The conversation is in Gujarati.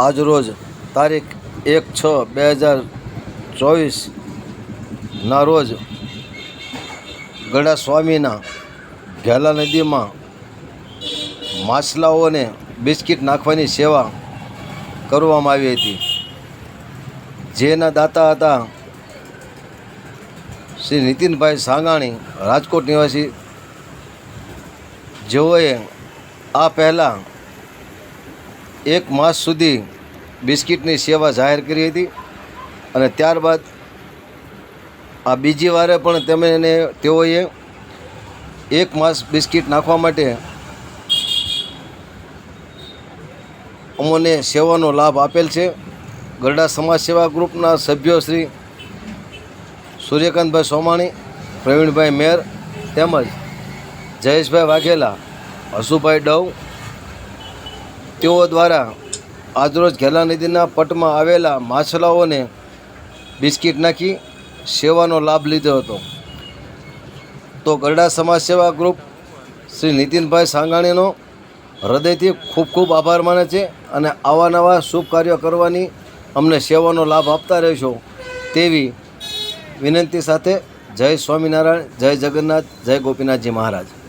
આજરોજ તારીખ એક છ બે હજાર ચોવીસના રોજ ગડા સ્વામીના ઘેલા નદીમાં માછલાઓને બિસ્કિટ નાખવાની સેવા કરવામાં આવી હતી. જેના દાતા હતા શ્રી નીતિનભાઈ સાંગાણી, રાજકોટ નિવાસી. જેઓએ આ પહેલાં એક માસ સુધી બિસ્કિટની સેવા જાહેર કરી હતી અને ત્યારબાદ આ બીજી વારે પણ તેમણે તેઓએ એક માસ બિસ્કિટ નાખવા માટે અમોને સેવાનો લાભ આપેલ છે. ગરડા સમાજ સેવા ગ્રુપના સભ્યો શ્રી સૂર્યકાંતભાઈ સોમાણી, પ્રવીણભાઈ મેર તેમજ જયેશભાઈ વાઘેલા, હસુભાઈ ડવ તેઓ દ્વારા આજરોજ ઘેલા નદીના પટમાં આવેલા માછલાઓને બિસ્કિટ નાખી સેવાનો લાભ લીધો હતો. તો ગરડા સમાજ સેવા ગ્રુપ શ્રી નીતિનભાઈ સાંગાણીનો હૃદયથી ખૂબ ખૂબ આભાર માને છે અને આવા નવા શુભ કાર્યો કરવાની અમને સેવાનો લાભ આપતા રહેશો તેવી વિનંતી સાથે જય સ્વામિનારાયણ, જય જગન્નાથ, જય ગોપીનાથજી મહારાજ.